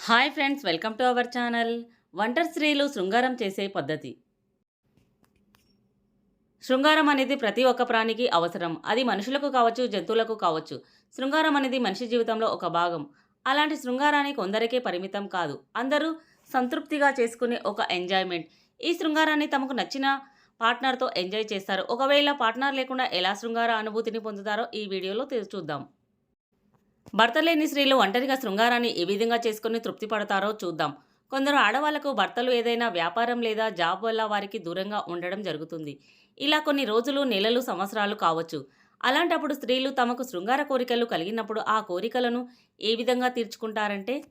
Hi friends welcome to our channel. వంటర్ స్త్రీలు శృంగారం చేసే పద్ధతి. శృంగారం అనేది ప్రతి ఒక్క ప్రాణికి అవసరం. అది మనుషులకు కావచ్చు జంతువులకు కావచ్చు. శృంగారం అనేది మనిషి జీవితంలో ఒక భాగం. అలాంటి శృంగారాన్ని కొందరికే పరిమితం కాదు. అందరూ సంతృప్తిగా చేసుకునే ఒక ఎంజాయ్మెంట్. ఈ శృంగారాన్ని తమకు నచ్చిన పార్ట్నర్తో ఎంజాయ్ చేస్తారు. ఒకవేళ పార్ట్నర్ లేకుండా ఎలా శృంగార అనుభూతిని పొందుతారో ఈ వీడియోలో తె- చూద్దాం. భర్త లేని స్త్రీలు ఒంటరిగా శృంగారాన్ని ఏ విధంగా చేసుకుని తృప్తి పడతారో చూద్దాం. కొందరు ఆడవాళ్ళకు భర్తలు ఏదైనా వ్యాపారం లేదా జాబ్ వల్ల వారికి దూరంగా ఉండడం జరుగుతుంది. ఇలా కొన్ని రోజులు నెలలు సంవత్సరాలు కావచ్చు. అలాంటప్పుడు స్త్రీలు తమకు శృంగార కోరికలు కలిగినప్పుడు ఆ కోరికలను ఏ విధంగా తీర్చుకుంటారంటే?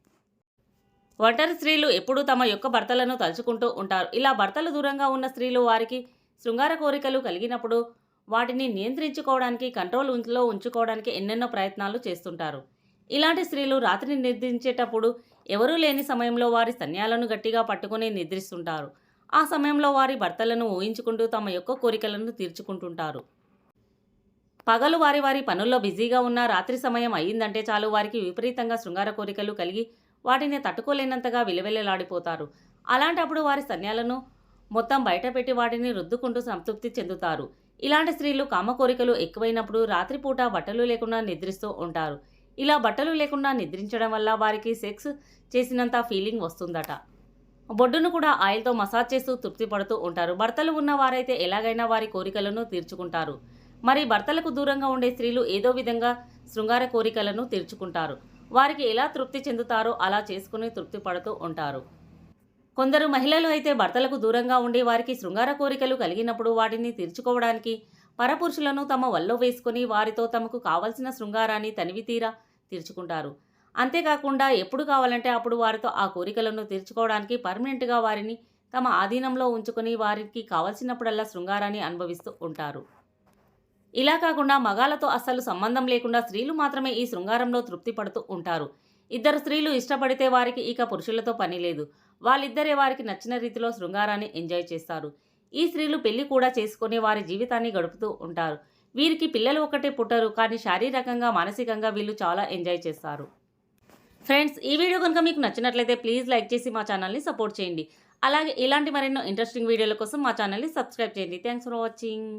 ఒంటరి స్త్రీలు ఎప్పుడూ తమ యొక్క భర్తలను తలుచుకుంటూ ఉంటారు. ఇలా భర్తలు దూరంగా ఉన్న స్త్రీలు వారికి శృంగార కోరికలు కలిగినప్పుడు వాటిని నియంత్రించుకోవడానికి కంట్రోల్ ఉంచులో ఉంచుకోవడానికి ఎన్నెన్నో ప్రయత్నాలు చేస్తుంటారు. ఇలాంటి స్త్రీలు రాత్రిని నిద్రించేటప్పుడు ఎవరూ లేని సమయంలో వారి స్తన్యాలను గట్టిగా పట్టుకుని నిద్రిస్తుంటారు. ఆ సమయంలో వారి భర్తలను ఊహించుకుంటూ తమ యొక్క కోరికలను తీర్చుకుంటుంటారు. పగలు వారి వారి పనుల్లో బిజీగా ఉన్న రాత్రి సమయం అయ్యిందంటే చాలు వారికి విపరీతంగా శృంగార కోరికలు కలిగి వాటిని తట్టుకోలేనంతగా విలవిలలాడిపోతారు. అలాంటప్పుడు వారి సన్యాలను మొత్తం బయటపెట్టి వాటిని రుద్దుకుంటూ సంతృప్తి చెందుతారు. ఇలాంటి స్త్రీలు కామ కోరికలు ఎక్కువైనప్పుడు రాత్రిపూట బట్టలు లేకుండా నిద్రిస్తూ ఉంటారు. ఇలా బట్టలు లేకుండా నిద్రించడం వల్ల వారికి సెక్స్ చేసినంత ఫీలింగ్ వస్తుందట. బొడ్డును కూడా ఆయిల్తో మసాజ్ చేస్తూ తృప్తి పడుతూ ఉంటారు. భర్తలు ఉన్న వారైతే ఎలాగైనా వారి కోరికలను తీర్చుకుంటారు. మరి భర్తలకు దూరంగా ఉండే స్త్రీలు ఏదో విధంగా శృంగార కోరికలను తీర్చుకుంటారు. వారికి ఎలా తృప్తి చెందుతారో అలా చేసుకుని తృప్తి పడుతూ ఉంటారు. కొందరు మహిళలు అయితే భర్తలకు దూరంగా ఉండి వారికి శృంగార కోరికలు కలిగినప్పుడు వాటిని తీర్చుకోవడానికి పరపురుషులను తమ వల్లో వేసుకొని వారితో తమకు కావలసిన శృంగారాన్ని తనివి తీరా తీర్చుకుంటారు. అంతేకాకుండా ఎప్పుడు కావాలంటే అప్పుడు వారితో ఆ కోరికలను తీర్చుకోవడానికి పర్మనెంట్గా వారిని తమ ఆధీనంలో ఉంచుకొని వారికి కావలసినప్పుడల్లా శృంగారాన్ని అనుభవిస్తూ ఉంటారు. ఇలా కాకుండా మగాలతో అస్సలు సంబంధం లేకుండా స్త్రీలు మాత్రమే ఈ శృంగారంలో తృప్తి పడుతూ ఉంటారు. ఇద్దరు స్త్రీలు ఇష్టపడితే వారికి ఇక పురుషులతో పని లేదు. వాళ్ళిద్దరే వారికి నచ్చిన రీతిలో శృంగారాన్ని ఎంజాయ్ చేస్తారు. ఈ స్త్రీలు పెళ్ళి కూడా చేసుకుని వారి జీవితాన్ని గడుపుతూ ఉంటారు. వీరికి పిల్లలు ఒకటే పుట్టరు కానీ శారీరకంగా మానసికంగా వీళ్ళు చాలా ఎంజాయ్ చేస్తారు. ఫ్రెండ్స్ ఈ వీడియో కనుక మీకు నచ్చినట్లయితే ప్లీజ్ లైక్ చేసి మా ఛానల్ని సపోర్ట్ చేయండి. అలాగే ఇలాంటి మరెన్నో ఇంట్రెస్టింగ్ వీడియోల కోసం మా ఛానల్ని సబ్స్క్రైబ్ చేయండి. Thanks for watching.